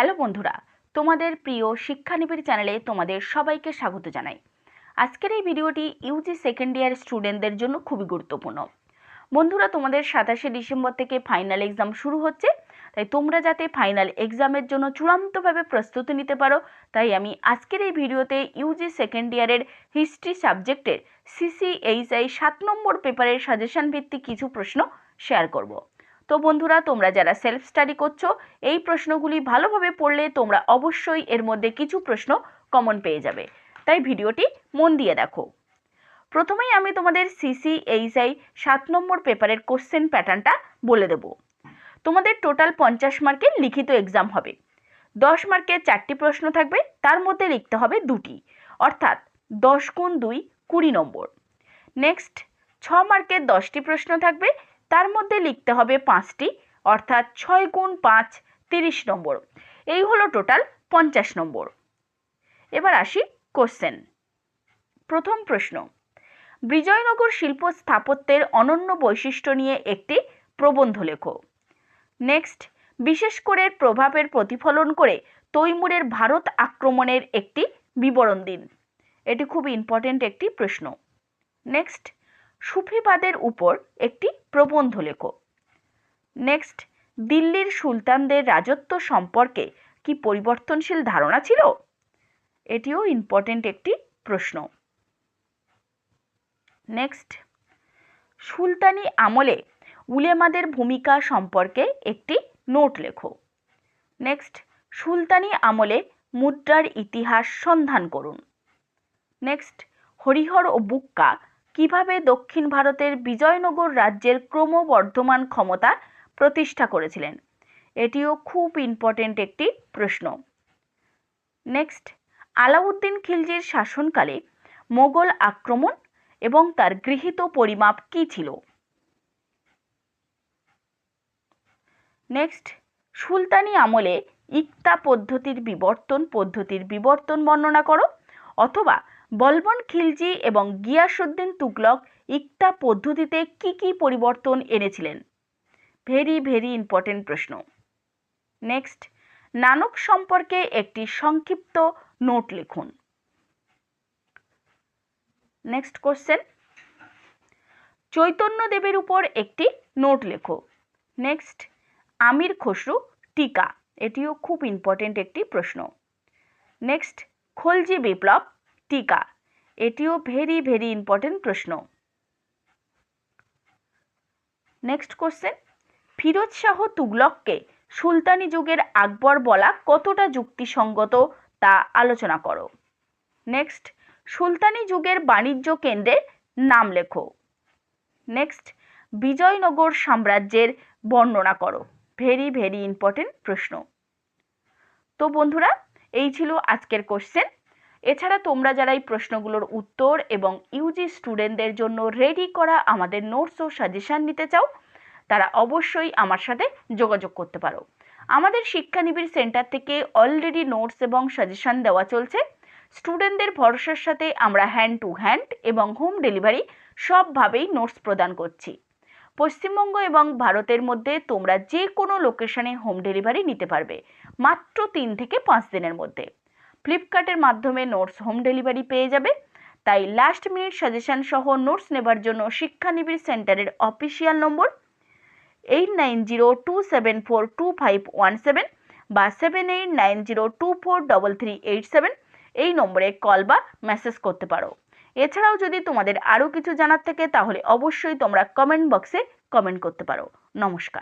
Hello বন্ধুরা, তোমাদের প্রিয় শিক্ষানিবিড় চ্যানেলে তোমাদের সবাইকে স্বাগত জানাই। আজকের এই ভিডিওটি ইউজি সেকেন্ড ইয়ার স্টুডেন্টদের জন্য খুবই গুরুত্বপূর্ণ। বন্ধুরা, তোমাদের সাতাশে ডিসেম্বর থেকে ফাইনাল এক্সাম শুরু হচ্ছে, তাই তোমরা যাতে ফাইনাল এক্সামের জন্য চূড়ান্তভাবে প্রস্তুতি নিতে পারো, তাই আমি আজকের এই ভিডিওতে ইউজি সেকেন্ড ইয়ারের হিস্ট্রি সাবজেক্টের সিসিএইচআই সাত নম্বর পেপারের সাজেশন ভিত্তিক কিছু প্রশ্ন শেয়ার করব। তো বন্ধুরা, তোমরা যারা সেলফ স্টাডি করছ, এই প্রশ্নগুলি ভালোভাবে পড়লে তোমরা অবশ্যই এর মধ্যে কিছু প্রশ্ন কমন পেয়ে যাবে। তাই ভিডিওটি মন দিয়ে দেখো। প্রথমেই আমি তোমাদের সিসি এইচআই সাত নম্বর পেপারের কোশ্চেন প্যাটার্নটা বলে দেব। তোমাদের টোটাল পঞ্চাশ মার্কের লিখিত এক্সাম হবে। দশ মার্কের চারটি প্রশ্ন থাকবে, তার মধ্যে লিখতে হবে দুটি। অর্থাৎ দশ গুণ দুই কুড়ি নম্বর। নেক্সট ছ মার্কের দশটি প্রশ্ন থাকবে তার মধ্যে লিখতে হবে পাঁচটি, অর্থাৎ ছয় গুণ পাঁচ, তিরিশ নম্বর। এই হলো টোটাল পঞ্চাশ নম্বর। এবার আসি কোশ্চেন প্রথম প্রশ্ন, বিজয়নগর শিল্প স্থাপত্যের অনন্য বৈশিষ্ট্য নিয়ে একটি প্রবন্ধ লেখো। নেক্সট বিশেষ করে প্রভাবের প্রতিফলন করে তৈমুরের ভারত আক্রমণের একটি বিবরণ দিন। এটি খুব ইম্পর্টেন্ট একটি প্রশ্ন। নেক্সট সুফিবাদের উপর একটি প্রবন্ধ লেখো। নেক্সট দিল্লির সুলতানদের রাজত্ব সম্পর্কে কি পরিবর্তনশীল ধারণা ছিল? এটিও ইম্পর্টেন্ট একটি প্রশ্ন। নেক্সট সুলতানি আমলে উলেমাদের ভূমিকা সম্পর্কে একটি নোট লেখো। নেক্সট সুলতানি আমলে মুদ্রার ইতিহাস সন্ধান করুন। নেক্সট হরিহর ও বুক্কা কীভাবে দক্ষিণ ভারতের বিজয়নগর রাজ্যের ক্রমবর্ধমান ক্ষমতা প্রতিষ্ঠা করেছিলেন? এটিও খুব ইম্পর্টেন্ট একটি প্রশ্ন। নেক্সট আলাউদ্দিন খিলজির শাসনকালে মোগল আক্রমণ এবং তার গৃহীত পরিমাপ কী ছিল? নেক্সট সুলতানি আমলে ইকতা পদ্ধতির বিবর্তন পদ্ধতির বিবর্তন বর্ণনা করো, অথবা বলবন খিলজি এবং গিয়াসুদ্দিন তুগলক ইকতা পদ্ধতিতে কি কি পরিবর্তন এনেছিলেন? ভেরি ভেরি ইম্পর্টেন্ট প্রশ্ন। নেক্সট, নানক সম্পর্কে একটি সংক্ষিপ্ত নোট লিখুন। Next question. চৈতন্যদেবের উপর একটি নোট লেখো। নেক্সট, আমির খসরু টিকা। এটিও খুব ইম্পর্টেন্ট একটি প্রশ্ন। নেক্সট, খলজি বিপ্লব টিকা। এটিও ভেরি ভেরি ইম্পর্টেন্ট প্রশ্ন। নেক্সট কোশ্চেন ফিরোজ শাহ তুগলককে সুলতানি যুগের আকবর বলা কতটা যুক্তিসঙ্গত তা আলোচনা করো। নেক্সট সুলতানি যুগের বাণিজ্য কেন্দ্রের নাম লেখো। নেক্সট বিজয়নগর সাম্রাজ্যের বর্ণনা করো। ভেরি ভেরি ইম্পর্টেন্ট প্রশ্ন। তো বন্ধুরা, এই ছিল আজকের কোশ্চেন এছাড়া তোমরা যারা এই প্রশ্নগুলোর উত্তর এবং ইউজি স্টুডেন্টদের জন্য রেডি করা আমাদের নোটস ও সাজেশান নিতে চাও, তারা অবশ্যই আমার সাথে যোগাযোগ করতে পারো। আমাদের শিক্ষানিবিড় সেন্টার থেকে অলরেডি নোটস এবং সাজেশান দেওয়া চলছে। স্টুডেন্টদের ভরসার সাথে আমরা হ্যান্ড টু হ্যান্ড এবং হোম ডেলিভারি সবভাবেই নোটস প্রদান করছি। পশ্চিমবঙ্গ এবং ভারতের মধ্যে তোমরা যে কোনো লোকেশনে হোম ডেলিভারি নিতে পারবে, মাত্র তিন থেকে পাঁচ দিনের মধ্যে। ফ্লিপকার্টের মাধ্যমে নোটস হোম ডেলিভারি পেয়ে যাবে। তাই লাস্ট মিনিট সাজেশন সহ নোটস নেবার জন্য শিক্ষানিবিড় সেন্টারের official number eight nine zero two seven four two five one seven বা seven eight nine zero two four double three eight seven এই নম্বরে কল বা মেসেজ করতে পারো। এছাড়াও যদি তোমাদের আরও কিছু জানার থাকে, তাহলে অবশ্যই তোমরা কমেন্ট বক্সে কমেন্ট করতে পারো। নমস্কার।